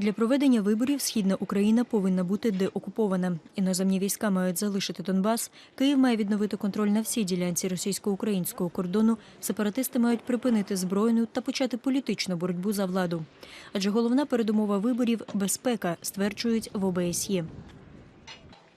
Для проведення виборів східна Україна повинна бути деокупована. Іноземні війська мають залишити Донбас. Київ має відновити контроль на всій ділянці російсько-українського кордону. Сепаратисти мають припинити збройну та почати політичну боротьбу за владу. Адже головна передумова виборів безпека, стверджують в ОБСЄ.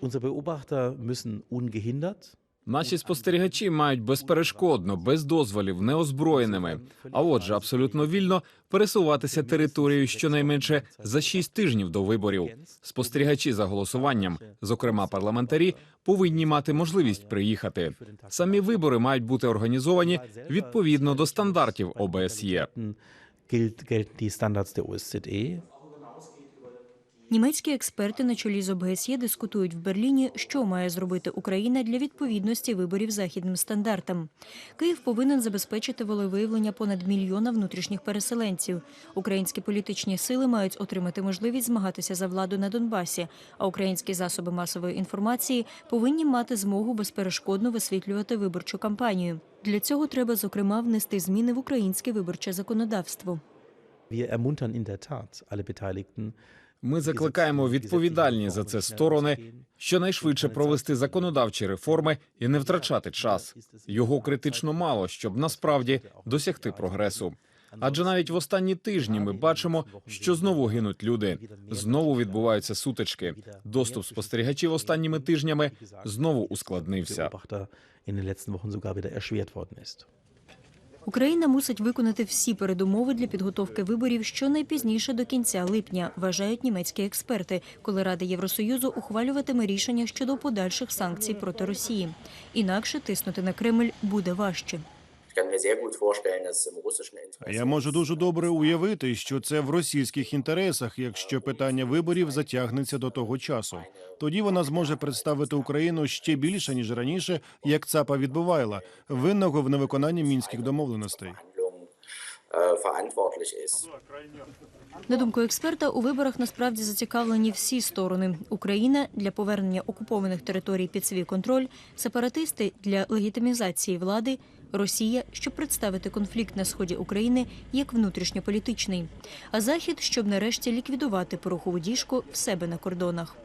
Unsere Beobachter müssen ungehindert Наші спостерігачі мають безперешкодно, без дозволів, неозброєними, а отже, абсолютно вільно пересуватися територією щонайменше за шість тижнів до виборів. Спостерігачі за голосуванням, зокрема парламентарі, повинні мати можливість приїхати. Самі вибори мають бути організовані відповідно до стандартів ОБСЄ. Німецькі експерти на чолі з ОБСЄ дискутують в Берліні, що має зробити Україна для відповідності виборів західним стандартам. Київ повинен забезпечити волевиявлення понад мільйона внутрішніх переселенців. Українські політичні сили мають отримати можливість змагатися за владу на Донбасі, а українські засоби масової інформації повинні мати змогу безперешкодно висвітлювати виборчу кампанію. Для цього треба зокрема внести зміни в українське виборче законодавство. Wir ermuntern in der Tat alle Beteiligten, Ми закликаємо відповідальні за це сторони щонайшвидше провести законодавчі реформи і не втрачати час. Його критично мало, щоб насправді досягти прогресу. Адже навіть в останні тижні ми бачимо, що знову гинуть люди, знову відбуваються сутички. Доступ спостерігачів останніми тижнями знову ускладнився. Україна мусить виконати всі передумови для підготовки виборів щонайпізніше до кінця липня, вважають німецькі експерти, коли Рада Євросоюзу ухвалюватиме рішення щодо подальших санкцій проти Росії. Інакше тиснути на Кремль буде важче. Я можу дуже добре уявити, що це в російських інтересах, якщо питання виборів затягнеться до того часу. Тоді вона зможе представити Україну ще більше ніж раніше, як ЦАПа відбувайла, винного в невиконанні мінських домовленостей. Äh, verantwortlich ist. На думку експерта, у виборах насправді зацікавлені всі сторони: Україна для повернення окупованих територій під свій контроль, сепаратисти для легітимізації влади, Росія, щоб представити конфлікт на сході України як внутрішньополітичний, а Захід, щоб нарешті ліквідувати порохову діжку в себе на кордонах.